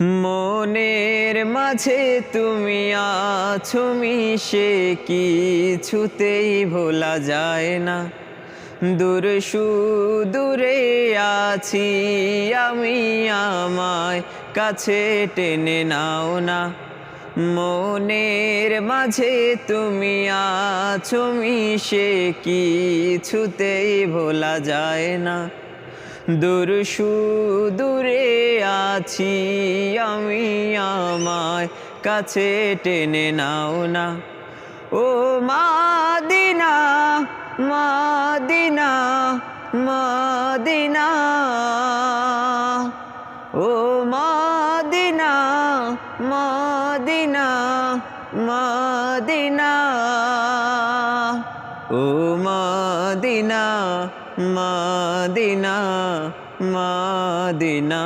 মনের মাঝে তুমি আছো, মিশে কিছুতেই ভোলা যায় না। দূর সুদূরে আছি আমি আমায় কাছে টেনে নাও না। মনের মাঝে তুমি আছো, মিশে কিছুতেই ভোলা যায় না। দূর সুদূরে আছি আমি আমায় কাছে টেনে নাও না। ও মাদিনা মাদিনা মাদিনা। ও মাদিনা মাদিনা মাদিনা। ও মাদিনা মাদিনা মাদিনা।